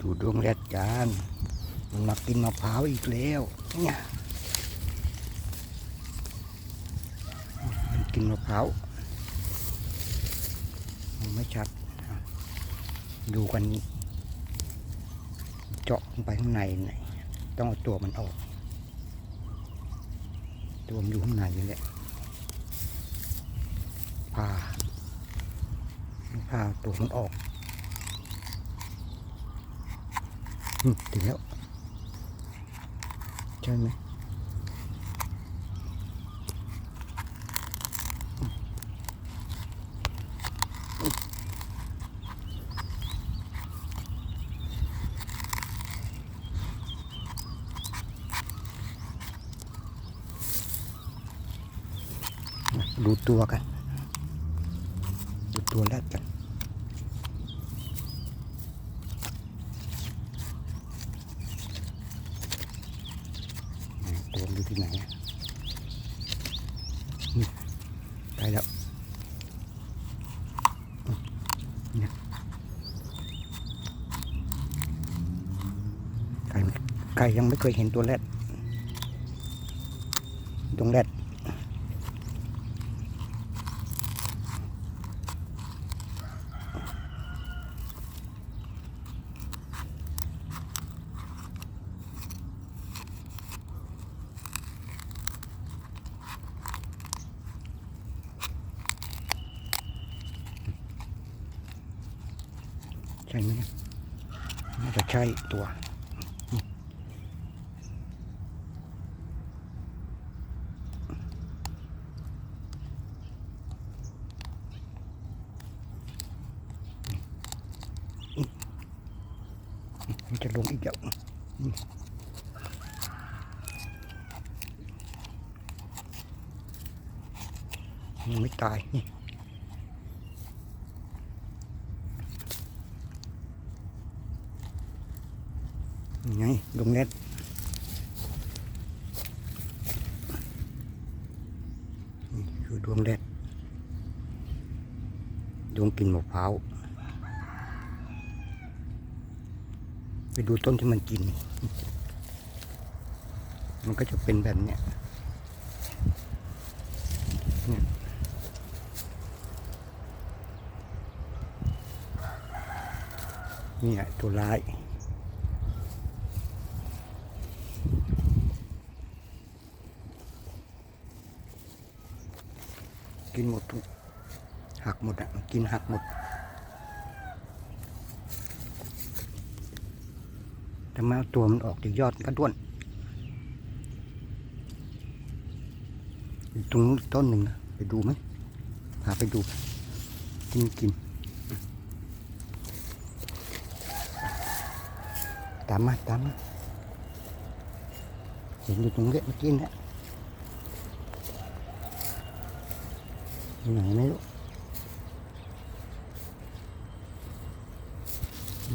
ดูดวงแรดจานมันมากินมะพร้าวอีกแล้วเนี่ยมันกินมะพร้าวมันไม่ชัด ดูกันเจาะลงไปข้างในหน่อยต้องเอาตัวมันออก ตัวมันอยู่ข้างในนี่แหละผ่าผ่าตัวมันออกอืม ถึงแล้วใช่ไหมดูตัวกัน ดูตัวแรกกัน ไหนตัวมันอยู่ที่ไหนอะนี่ไปแล้วนี่ไก่ไก่ยังไม่เคยเห็นตัวแรดตรงแรด ใช่ไหมน่าจะใช่ตัวมันจะลงอีกแล้วอืมยังไม่ตายนี่ ไงลงเน็ตนี่คือดวงแรดดวงกินมะพร้าวไปดูต้นที่มันกิน มันก็จะเป็นแบบเนี้ยนี่นี่ตัวร้าย กินหมดทุกหักหมดอะกินหักหมดถ้ามเอาตัวมันออกเดี๋ยอดมันก็ด้วนตรงนู้นต้นหนึ่งนะไปดูไหมพาไปดู กินกิน ตามมาตามมาเห็นอยู่ตรงเนี้ยเมื่อกี้นะอยู่ ไหนไม่รู้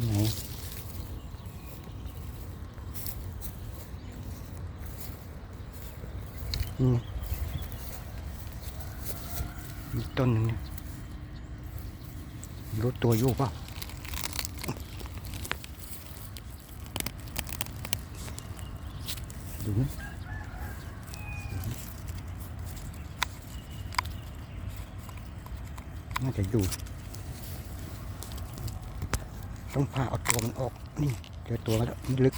ไหนนี่มีต้นหนึ่งเนี่ยรู้ตัวอยู่เปล่าดูไหม น่าจะอยู่ ต้องพาเอาตัวมันออก นี่เจอตัวมันแล้วมันลึก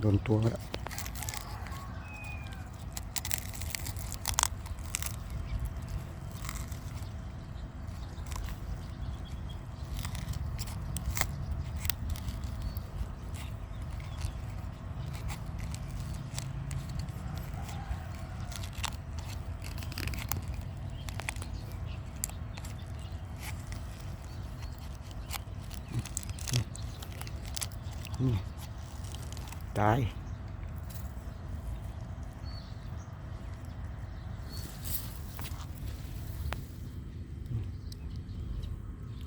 โดนตัวแล้ว นี่ตาย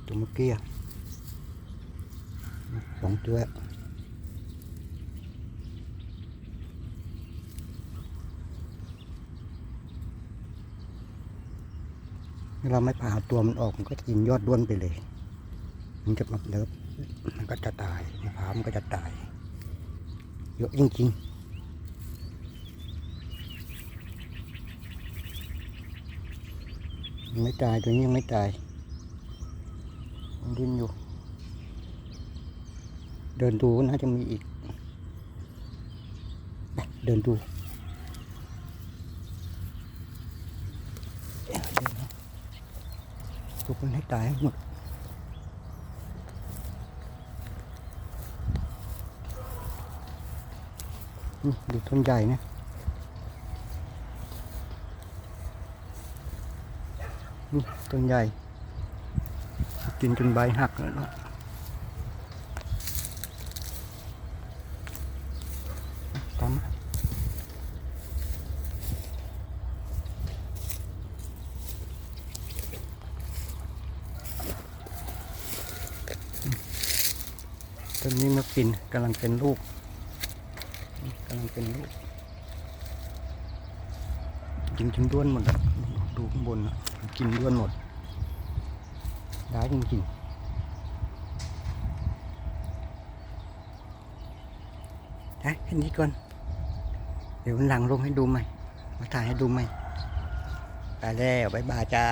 ตัวเมื่อกี้สองตัวเราไม่ผ่าตัวมันออกมันก็กินยอดด้วนไปเลย มันจะมาเลิฟมันก็จะตายมะพร้าวมันก็จะตาย เยอะจริงๆยังไม่ตายตัวนี้ยังไม่ตายยังดิ้นอยู่ เดินดูน่าจะมีอีก เดินดูทุกคนให้ตายหมด นี่ดูต้นใหญ่นะนี่ต้นใหญ่ กินจนใบหักแล้วนะตามต้นนี้มากินกำลังเป็นลูก กำลังเป็นลูกกินจนด้วนหมดอะดูข้างบนอะกินด้วนหมดร้ายจริงๆนะแค่นี้ก่อน เดี๋ยววันหลังลงให้ดูใหม่ มาถ่ายให้ดูใหม่ไปแล้วบายบายจ้า